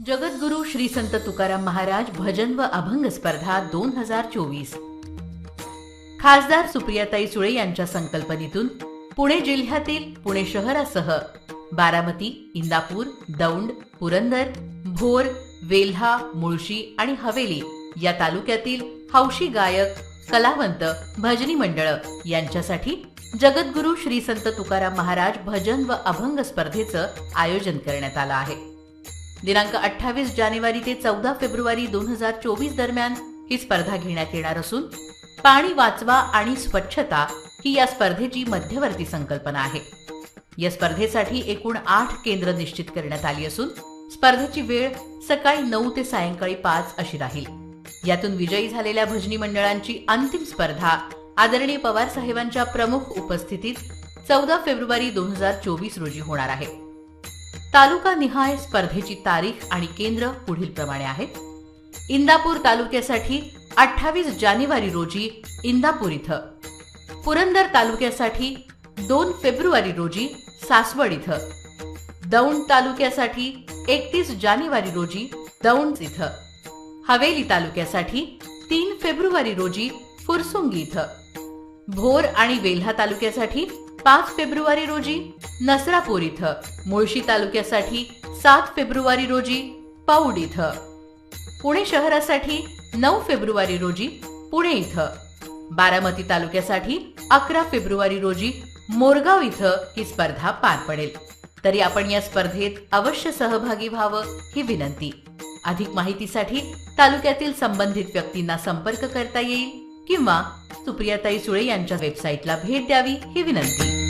जगद्गुरु श्री संत तुकाराम महाराज भजन व अभंग स्पर्धा दोन हजार चोवीस. खासदार सुप्रियाताई सुळे यांच्या संकल्पनेतून पुणे जिल्ह्यातील पुणे शहरासह बारामती इंदापूर दौंड पुरंदर भोर वेल्हा मुळशी आणि हवेली या तालुक्यातील हौशी गायक कलावंत भजनी मंडळ यांच्यासाठी जगद्गुरु श्री संत तुकाराम महाराज भजन व अभंग स्पर्धेचं आयोजन करण्यात आलं आहे. दिनांक अठ्ठावीस जानेवारी ते चौदा फेब्रुवारी दोन हजार चोवीस दरम्यान ही स्पर्धा घेण्यात येणार असून पाणी वाचवा आणि स्वच्छता ही या स्पर्धेची मध्यवर्ती संकल्पना आहे. या स्पर्धेसाठी एकूण आठ केंद्र निश्चित करण्यात आली असून स्पर्धेची वेळ सकाळी नऊ ते सायंकाळी पाच अशी राहील. यातून विजयी झालेल्या भजनी मंडळांची अंतिम स्पर्धा आदरणीय पवार साहेबांच्या प्रमुख उपस्थितीत चौदा फेब्रुवारी दोन हजार चोवीस रोजी होणार आहे. तालुका निहाय स्पर्धेची तारीख आणि केंद्र पुढील प्रमाणे आहेत. इंदापूर तालुक्यासाठी अठ्ठावीस जानेवारी रोजी इंदापूर इथं. पुरंदर तालुक्यासाठी दोन फेब्रुवारी रोजी सासवड इथं. दौंड तालुक्यासाठी एकतीस जानेवारी रोजी दौंड इथं. हवेली तालुक्यासाठी तीन फेब्रुवारी रोजी फुरसुंगी इथं. भोर आणि वेल्हा तालुक्यासाठी पाच फेब्रुवारी रोजी नसरापूर इथं. मुळशी तालुक्यासाठी सात फेब्रुवारी रोजी पाऊड इथं. पुणे शहरासाठी नऊ फेब्रुवारी रोजी पुणे इथं. बारामती तालुक्यासाठी अकरा फेब्रुवारी रोजी मोरगाव इथं ही स्पर्धा पार पडेल. तरी आपण या स्पर्धेत अवश्य सहभागी व्हावं ही विनंती. अधिक माहितीसाठी तालुक्यातील संबंधित व्यक्तींना संपर्क करता येईल किंवा सुप्रियाताई सुळे यांच्या वेबसाईटला भेट द्यावी ही विनंती.